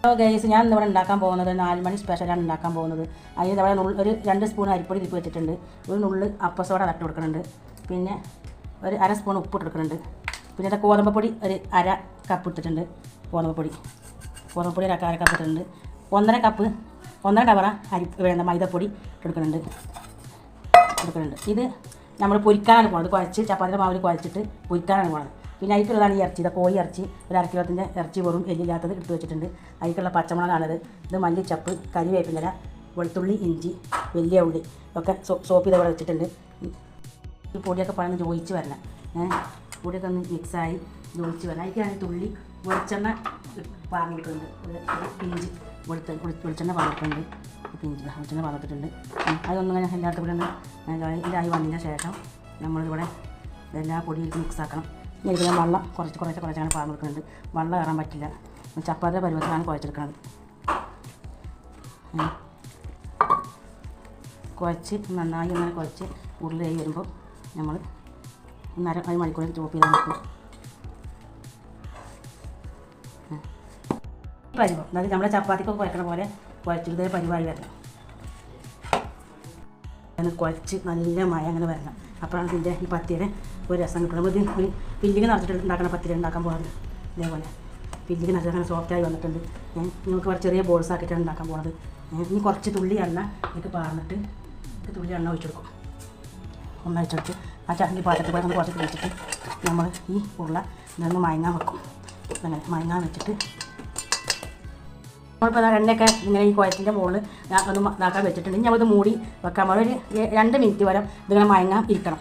Hello guys ഞാൻ ഇന്നിവിടെ ഉണ്ടാക്കാൻ പോകുന്നത് നാലുമണി സ്പെഷ്യലാണ് ഉണ്ടാക്കാൻ പോകുന്നത്. അതിന് ഇവിടെ ഒരു രണ്ട് സ്പൂൺ അരിപ്പൊടി തിപ്പ് വെച്ചിട്ടുണ്ട്. ഒരു നുള്ള് അപ്പസോട നട്ട് കൊടുക്കുന്നുണ്ട്. പിന്നെ ഒരു അര സ്പൂൺ ഉപ്പ് ഇട്ടെടുക്കുന്നുണ്ട് പിന്നെ ഇത് ഗോതമ്പപ്പൊടി ഒരു അര കപ്പ് ഇട്ടിട്ടുണ്ട്. ഗോതമ്പപ്പൊടി ഗോതമ്പപ്പൊടി ഒരു അര കപ്പ് ഇട്ടിട്ടുണ്ട്. ഒന്നര കപ്പ് ഒന്നര ടവറ അരി വേണ്ട മൈദപ്പൊടി എടുക്കുന്നുണ്ട് എടുക്കുന്നുണ്ട് ഇത് നമ്മൾ പൊരിക്കാനാണ് പോകുന്നത് കുഴച്ച് ചപ്പാത്തിന്റെ മാവിൽ കുഴച്ചിട്ട് പൊരിക്കാനാണ് പോകുന്നത് പിന്നെ അതിക്കുള്ളതാണ് ഈ ഇറച്ചി. ഇത് കോഴി ഇറച്ചി ഒരു അരക്കിലോത്തിന്റെ ഇറച്ചി വെറും എല്ലില്ലാത്തത് എടുത്ത് വെച്ചിട്ടുണ്ട്. അതിക്കുള്ള പച്ചമുളകാണത്. ഇത് മല്ലിച്ചപ്പ് കരിവേപ്പിനില വെളുത്തുള്ളി ഇഞ്ചി വലിയ ഉള്ളി ഒക്കെ സോ സോപ്പ് ഇതവിടെ വെച്ചിട്ടുണ്ട്. ഈ പൊടിയൊക്കെ പഴന്ന് ജോയിച്ച് വരണം. പൊടിയൊക്കെ ഒന്ന് മിക്സായി ജോയിച്ച് വരണം. അതിക്കാണ് തുള്ളി വെളിച്ചെണ്ണ പാർന്നിട്ടുണ്ട് ഇഞ്ചി വെളുത്ത വെളി- വെളിച്ചെണ്ണ പാർന്നിട്ടുണ്ട് ഇഞ്ചി വെളിച്ചെണ്ണ പാർന്നിട്ടുണ്ട്. അതൊന്നും ഇങ്ങനെ ഒന്ന് ഇതായി വന്നതിന് ശേഷം നമ്മളിവിടെ എല്ലാ പൊടിയിലും മിക്സ് ഇതിൽ വെള്ളം കുറച്ച് കുറച്ച് കുറച്ചാണ് പാകം കൊടുക്കുന്നുണ്ട്. വെള്ളം കയറാൻ പറ്റില്ല. ചപ്പാത്തിയുടെ പരുവത്തിലാണ് കുഴച്ചെടുക്കുന്നത്. കുഴച്ച് നന്നായി അങ്ങനെ കുഴച്ച് ഉരുളയായി വരുമ്പോൾ നമ്മൾ ഒന്നര ഒരു മണിക്കൂറിൽ ചോപ്പ് ചെയ്ത് നോക്കും. പരിവം. അതായത് നമ്മുടെ ചപ്പാത്തിക്കൊക്കെ കുഴക്കണ പോലെ കുഴച്ചിട്ട് പരുവായി വരണം. കുഴച്ച് നല്ല മഴ അങ്ങനെ വരണം. അപ്പോഴാണ് ഇതിന്റെ ഈ പത്തിയുടെ ഒരു രസം കിട്ടുന്നത് നമ്മൾ ഇത് പില്ലിക്ക് നിറച്ചിട്ട് ഉണ്ടാക്കണ പത്തിരി ഉണ്ടാക്കാൻ പോകുന്നത് ഇതേപോലെ. പില്ലിക്ക് നല്ല അങ്ങനെ സോഫ്റ്റായി വന്നിട്ടുണ്ട്. നിങ്ങൾക്ക് കുറച്ച് ചെറിയ ബോൾസ് ആക്കിയിട്ടാണ് ഉണ്ടാക്കാൻ പോകുന്നത് ഇനി കുറച്ച് തുള്ളി എണ്ണ എനിക്ക് പാർന്നിട്ട് തുള്ളി എണ്ണ ഒഴിച്ചു കൊടുക്കും. ഒന്ന് ഒഴിച്ചെടുത്ത് ആ ചട്ടി പാത്രത്തിൽ പോയി കുറച്ച് വെച്ചിട്ട് നമ്മൾ ഈ ഉരുള ഇതൊന്ന് മയങ്ങാൻ വെക്കും. അങ്ങനെ മയങ്ങാൻ വെച്ചിട്ട് നമ്മളിപ്പോൾ എണ്ണയൊക്കെ ഇങ്ങനെ ഈ കുഴത്തിന്റെ മുകളിൽ ഒന്ന് ഇതാക്കാൻ വെച്ചിട്ടുണ്ട്. ഇനി നമ്മളിത് മൂടി വെക്കാൻ ഒരു രണ്ട് മിനിറ്റ് വരെ ഇതിങ്ങനെ മയങ്ങാൻ ഇരിക്കണം.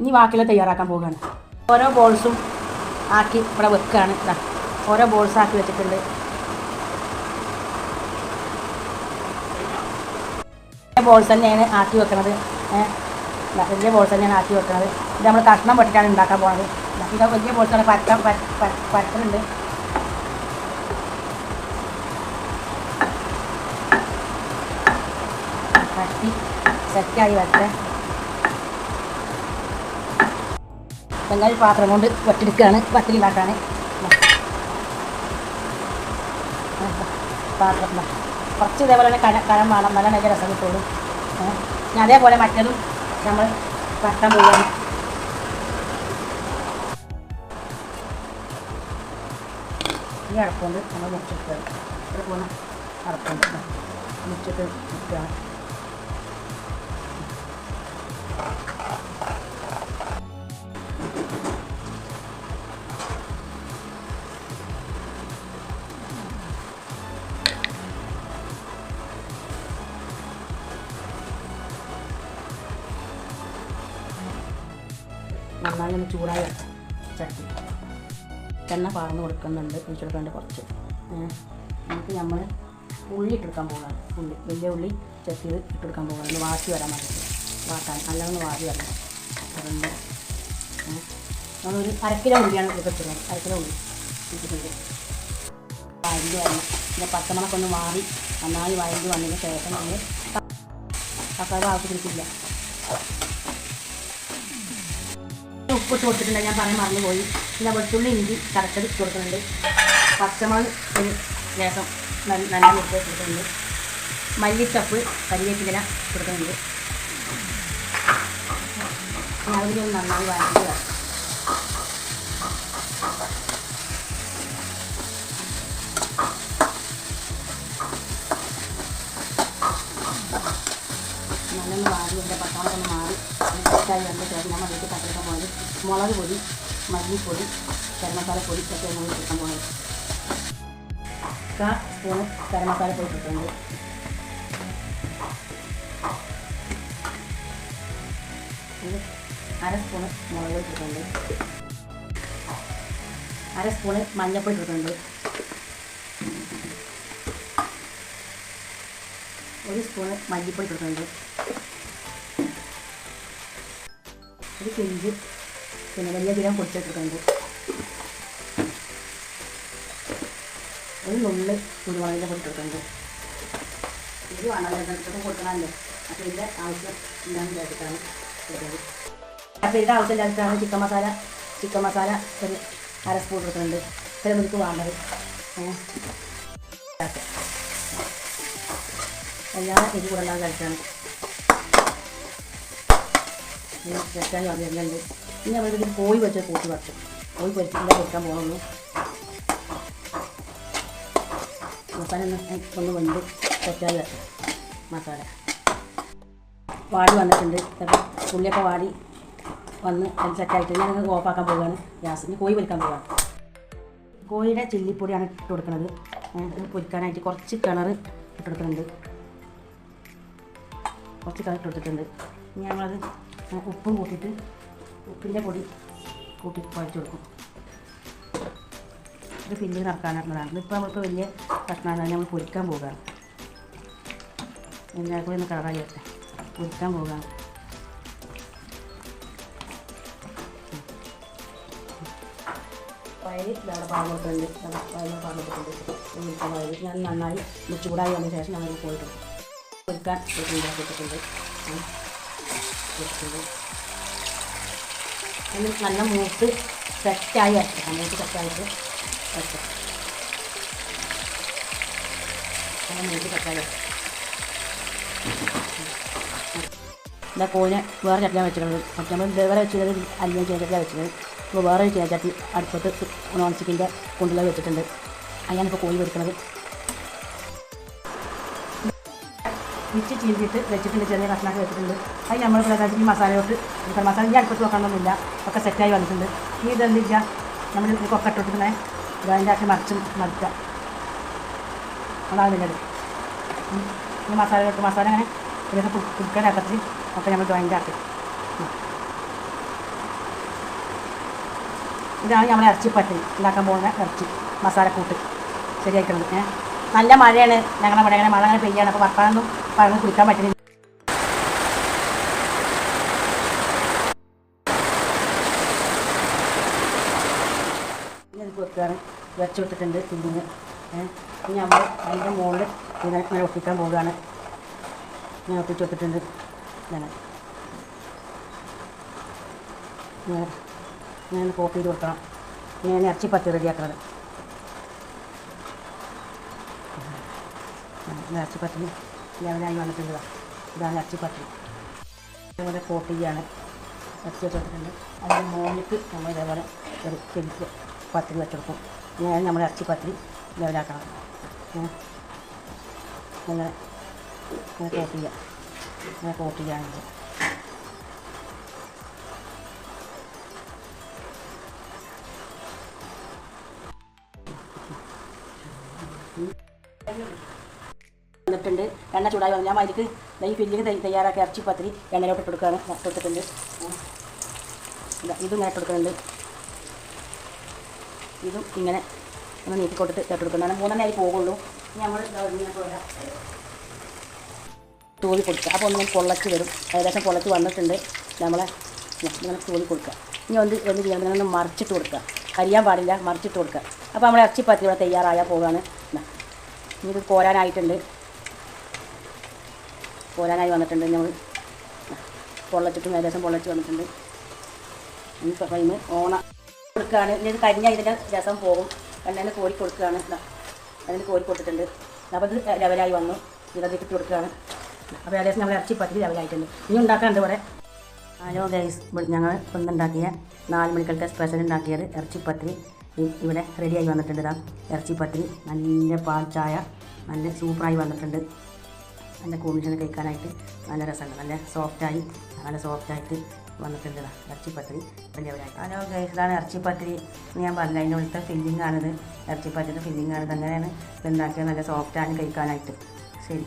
ഇനി ബാക്കിയുള്ള തയ്യാറാക്കാൻ പോവുകയാണ്. ഓരോ ബോൾസും ആക്കി ഇവിടെ വെക്കുകയാണ്. ഓരോ ബോൾസ് ആക്കി വെച്ചിട്ടുണ്ട്. ബോൾസ് തന്നെയാണ് ആക്കി വെക്കുന്നത് വലിയ ബോൾസ് തന്നെയാണ് ആക്കി വെക്കുന്നത് ഇത് നമ്മൾ കഷ്ണം പെട്ടിട്ടാണ് ഉണ്ടാക്കാൻ പോകുന്നത് ഇത് വലിയ ബോൾസാണ് ആണ് പര- പര- പരത്തുന്നുണ്ട് കട്ടി സെറ്റായി വരട്ടെ. ചെങ്ങായി പാത്രം കൊണ്ട് വറ്റെടുക്കുകയാണ് വട്ടിൽ ഉണ്ടാക്കാൻ പാത്രം. കുറച്ച് ഇതേപോലെ തന്നെ കഴ കഴം വേണം. നല്ല നല്ല രസം കിട്ടുള്ളൂ. ഞാൻ അതേപോലെ മറ്റതും നമ്മൾ വട്ടം പോവുകയാണ്. ഈ അടപ്പുണ്ട് നമ്മൾ മുറിച്ചിട്ട് ഇവിടെ പോകുന്ന അടപ്പുണ്ട്. മുറിച്ചിട്ട് നിൽക്കുകയാണ് ഒന്ന് ചൂടായി വെക്കാം. ചട്ടി. എണ്ണ പാർന്ന് കൊടുക്കുന്നുണ്ട്. ഒഴിച്ച് കൊടുക്കാണ്ട് കുറച്ച് നമുക്ക് നമ്മൾ ഉള്ളി ഇട്ടെടുക്കാൻ പോകാം ഉള്ളി വലിയ ഉള്ളി ചെത്തി ഇട്ടെടുക്കാൻ പോകാം ഒന്ന് വാട്ടി വരാൻ മതി വാട്ടാൻ. നല്ലതൊന്ന് വാടി വരണം. അതുകൊണ്ട് നമ്മളൊരു അരക്കിലോ ഉള്ളിയാണ് എടുക്കുന്നത് അരക്കിലോ ഉള്ളി ഇട്ടിട്ടുണ്ട്. വഴണ്ടി വരണം പിന്നെ പച്ചമുളകൊക്കെ ഒന്ന് മാറി നന്നായി വഴണ്ടി വന്നതിന് ശേഷം നമ്മൾ തക്കാളി ആവശ്യത്തിരിക്കില്ല ഉപ്പിട്ട് കൊടുത്തിട്ടുണ്ട്. ഞാൻ പറയാൻ മറന്നുപോയി. പിന്നെ വെളുത്തുള്ളി ഇഞ്ചി കറക്റ്റ് ഇട്ട് കൊടുക്കുന്നുണ്ട്. പച്ചമുളക് ഒരു ലേസം നല്ല നല്ല മുറിച്ച് കൊടുക്കുന്നുണ്ട് മല്ലിച്ചപ്പ് കരിവേപ്പില കൊടുക്കുന്നുണ്ട്. രാവിലെ ഒന്ന് നന്നായി വാങ്ങിക്കുക നല്ലൊന്ന് വാങ്ങി എന്റെ പത്താമത്തൊന്ന് മാറി. സെറ്റായി വന്ന ശേഷം നമ്മൾ വീട്ടിൽ കത്തിരിക്കാൻ പോകുന്നത് മുളക് പൊടി മല്ലിപ്പൊടി ഗരം മസാല പൊടി ഒക്കെ നമ്മൾ കിട്ടാൻ പോയത് കാ സ്പൂണ് കരമസാല പൊടി കിട്ടുന്നുണ്ട് അര സ്പൂണ് മുളക് ഇട്ടിട്ടുണ്ട് അര സ്പൂണ് മഞ്ഞൾപ്പൊടി ഇട്ടിട്ടുണ്ട് ഒരു സ്പൂണ് മല്ലിപ്പൊടി ഇട്ടിട്ടുണ്ട് ഒരു പിഞ്ച് പിന്നെ വലിയ ജീരകം പൊടിച്ചിട്ടിട്ടുണ്ട് ഒരു നുള്ള് കുരുമുളകിന്റെ കൊടുത്തിട്ടുണ്ട് ഇത് വേണമല്ലോ കൊടുക്കണമല്ലോ. അപ്പോൾ ഇതിന്റെ ആവശ്യം ഇല്ലാന്ന് വിചാരിച്ചിട്ടാണ് അപ്പോൾ ഇതിന്റെ ആവശ്യം ഇല്ലാതിട്ടാണ് ചിക്കൻ മസാല ചിക്കൻ മസാല ഒരു അര സ്പൂൺ കൊടുക്കുന്നുണ്ട് ഇത്രയും നമുക്ക് വേണ്ടത്. എല്ലാം ഇത് കൂടെ ഉണ്ടാകും കഴിച്ചാണ് കഴിച്ചാൽ അറിയുന്നുണ്ട് ഇനി നമ്മളിതിൽ കോഴി വെച്ച കൂട്ടി വറുക്കും കോഴി പൊരിച്ചില്ല കൊടുക്കാൻ പോകുന്നു മസാല ഒന്ന് വണ്ട് വരട്ടെ. മസാല. വാടി വന്നിട്ടുണ്ട്. പുള്ളിയൊക്കെ വാടി വന്ന് അത് സെറ്റായിട്ട് ഞാൻ നിങ്ങൾക്ക് ഓഫാക്കാൻ പോവുകയാണ്. ഗ്യാസ് ഇനി കോഴി പൊരിക്കാൻ പോവുകയാണ്. കോഴിയുടെ ചില്ലിപ്പൊടിയാണ് ഇട്ട് കൊടുക്കുന്നത് പൊരിക്കാനായിട്ട് കുറച്ച് കിണർ ഇട്ട് കൊടുക്കുന്നുണ്ട്. കുറച്ച് കിണർ ഇട്ട് കൊടുത്തിട്ടുണ്ട്. ഇനി ഏ, ഉപ്പും കൂട്ടിയിട്ട് ഉപ്പിന്റെ പൊടി കൂട്ടി കുഴച്ച് കൊടുക്കും. ഇത് പിന്നെ നടക്കാനുള്ളതാണ് ഇതിപ്പോൾ നമ്മൾക്ക് വലിയ കഷ്ണമാണ് നമ്മൾ പൊരിക്കാൻ പോകുകയാണ് എല്ലാവർക്കും ഒന്ന് കളറായി വരട്ടെ. പൊരിക്കാൻ പോകുകയാണ് വയൽ ഇവിടെ പാകം കൊടുക്കുന്നുണ്ട് വയലിൽ പാകം കൊടുക്കുന്നുണ്ട് ഞാൻ നന്നായി ചൂടായി വന്ന ശേഷം ഞങ്ങൾ പോയിട്ടുണ്ട് പൊരിക്കാൻ ഉണ്ടാക്കിയിട്ടുണ്ട് അതിന് നല്ല മൂത്ത് സെറ്റായി വരട്ടെ മൂത്ത് സെറ്റായിട്ട് വരട്ടെ നല്ല മൂത്ത് വരട്ടെ ഇതാ കോഴിനെ വേറെ ചട്ടിയാണ് വെച്ചിട്ടുള്ളത്. മറ്റേ നമ്മൾ വേറെ വെച്ചത് അല്ലെങ്കിൽ ചേച്ചട്ടിയാണ് വെച്ചത് ഇപ്പോൾ വേറെ ഒരു ചേച്ചട്ടി അടുപ്പത്ത് നോൺ സ്റ്റിക്കിന്റെ കൊണ്ടുള്ള വെച്ചിട്ടുണ്ട്. അതിനാണ് ഇപ്പോൾ കോഴി വെക്കുന്നത് മിച്ച് ചീന്തിയിട്ട് വെച്ചിട്ടുണ്ട് ചെറിയ കഷ്ണമൊക്കെ വെച്ചിട്ടുണ്ട്. അത് നമ്മൾ ഈ മസാലയോട്ട് ഇപ്പം മസാല ഇനി അടുപ്പത്ത് വെക്കണമെന്നില്ല. ഒക്കെ സെറ്റായി വന്നിട്ടുണ്ട്. ഈ ഇതെന്തില്ല നമ്മൾ കൊക്കെ ഇട്ടിട്ടുണ്ടേ അതിന്റെ ആക്കി മറിച്ചും മറിക്കുക. അതാണ് നല്ലത് ഈ മസാല ഇട്ട് മസാല അങ്ങനെ ഇതൊക്കെ കുടുക്കനകത്ത് ഒക്കെ നമ്മൾ ജോയിന്റ് ആക്കി. ഇതാണ് നമ്മൾ ഇറച്ചിപ്പറ്റി ഉണ്ടാക്കാൻ പോകുന്ന ഇറച്ചി മസാലക്കൂട്ട്. ശരിയാക്കുന്നത് ഏഹ് നല്ല മഴയാണ്. ഞങ്ങളുടെ ഇവിടെ അങ്ങനെ മഴ അങ്ങനെ പെയ്യാണ്. അപ്പോൾ വർത്താനൊന്നും പറഞ്ഞ് കുടിക്കാൻ പറ്റുന്നില്ല. ഇത് വെക്കുകയാണ് വെച്ച് വിട്ടിട്ടുണ്ട് പിന്നെ ഇനി നമ്മൾ അതിന്റെ മുകളിൽ ഇങ്ങനെ ഇങ്ങനെ ഒട്ടിക്കാൻ പോവുകയാണ്. ഞാൻ ഒട്ടിച്ച് വെച്ചിട്ടുണ്ട്. ഇങ്ങനെ. ഇങ്ങനെ. ഇങ്ങനെ കോപ്പി ചെയ്ത് കൊടുക്കണം. ഇങ്ങനെ ഇറച്ചി പത്തി റെഡിയാക്കുന്നത് ഇറച്ചിപ്പത്തിരി ലെവലായി വന്നിട്ടുണ്ട് ഇതാ. ഇതാണ് ഇറച്ചിപ്പത്തിരി അതുപോലെ കോട്ടിയാണ് ഇറച്ചി വെച്ചിട്ടുണ്ട് അതിന്റെ മോനിക്ക് നമ്മൾ ഇതേപോലെ ഒരു കെമിക്കൽ പത്തിരി വെച്ചെടുക്കും ഇങ്ങനെ നമ്മൾ ഇറച്ചിപ്പത്തിരി ലെവലാക്കണം അങ്ങനെ കോട്ട് ചെയ്യുക ഇങ്ങനെ കോട്ട് ചെയ്യുകയാണെങ്കിൽ എണ്ണ ചൂടായി വന്നു. ഞാൻ അതിലേക്ക് ഈ ഫില്ലിങ് തയ്യാറാക്കി ഇറച്ചി പത്തിരി എണ്ണയിലോട്ട് ഇട്ട് കൊടുക്കുകയാണ്. കൊടുത്തിട്ടുണ്ട് ഇതാ ഇങ്ങനെ കൊടുക്കുന്നുണ്ട്. ഇതും ഇങ്ങനെ ഒന്ന് നീക്കി കൊടുത്തിട്ട് ഇട്ട് കൊടുക്കുന്നതാണ് മൂന്നെണ്ണേ ആയി പോകുള്ളൂ. നമ്മൾ പോരാ. തൂവി കൊടുക്കുക. അപ്പോൾ ഒന്ന് പൊള്ളച്ച് വരും. ഏകദേശം പൊള്ളച്ച് വന്നിട്ടുണ്ട്. നമ്മളെ ഇങ്ങനെ തൂവി കൊടുക്കുക. ഇനി ഒന്ന് ഒന്ന് ചെയ്യാൻ ഒന്ന് മറിച്ചിട്ട് കൊടുക്കുക. കരിയാൻ പാടില്ല. മറിച്ചിട്ട് കൊടുക്കുക. അപ്പോൾ നമ്മളെ ഇറച്ചിപ്പത്തി ഇവിടെ തയ്യാറായാൽ പോകുകയാണ് ഇനി ഇത് കോരാനായിട്ടുണ്ട്. കോരാനായി വന്നിട്ടുണ്ട്. നമ്മൾ പൊള്ളച്ചിട്ടും ഏകദേശം പൊള്ളച്ച് വന്നിട്ടുണ്ട്. ഇനി കഴിയുമ്പോൾ ഓണ കൊടുക്കുകയാണ് ഇനി ഇത് കരിഞ്ഞാൽ ഇതിന്റെ രസം പോകും. എണ്ണയിൽ കോരി കൊടുക്കുകയാണ്. അതിന് കോരി കൊടുത്തിട്ടുണ്ട്. അപ്പോൾ ഇത് ലെവലായി വന്നു. ഇതൊക്കെ ഇട്ട് കൊടുക്കുകയാണ്. അപ്പോൾ ഏകദേശം നമ്മൾ ഇറച്ചി പത്തിരി ലെവലായിട്ടുണ്ട് ഇനി ഉണ്ടാക്കാനുണ്ട് ഇവിടെ. ഹലോ ഗൈസ് ഞങ്ങൾ ഇന്നുണ്ടാക്കിയ നാല് മണിക്കലത്തെ സ്പെഷ്യൽ ഉണ്ടാക്കിയത് ഇറച്ചി പത്തിരി. ഇവിടെ റെഡിയായി വന്നിട്ടുണ്ട്. ഇതാ ഇറച്ചിപ്പത്തിരി നല്ല പാൽ ചായ. നല്ല സൂപ്പറായി വന്നിട്ടുണ്ട്. നല്ല കോമ്പിനേഷൻ കഴിക്കാനായിട്ട് നല്ല രസമുണ്ട്. നല്ല സോഫ്റ്റായി നല്ല സോഫ്റ്റായിട്ട് വന്നിട്ടുണ്ട് ഇറച്ചിപ്പത്തിരി. വലിയ ഹലോ ഗൈസ് ഇതാണ് ഇറച്ചിപ്പത്തിരി ഞാൻ പറഞ്ഞു അതിന്റെ ഉള്ളത്തെ ഫില്ലിംഗ് ആണിത്. ഇറച്ചിപ്പത്തിരി ഫില്ലിംഗ് ആണിത്. അങ്ങനെയാണ് ഇത് ഉണ്ടാക്കിയത്. നല്ല സോഫ്റ്റാണ് കഴിക്കാനായിട്ട്. ശരി.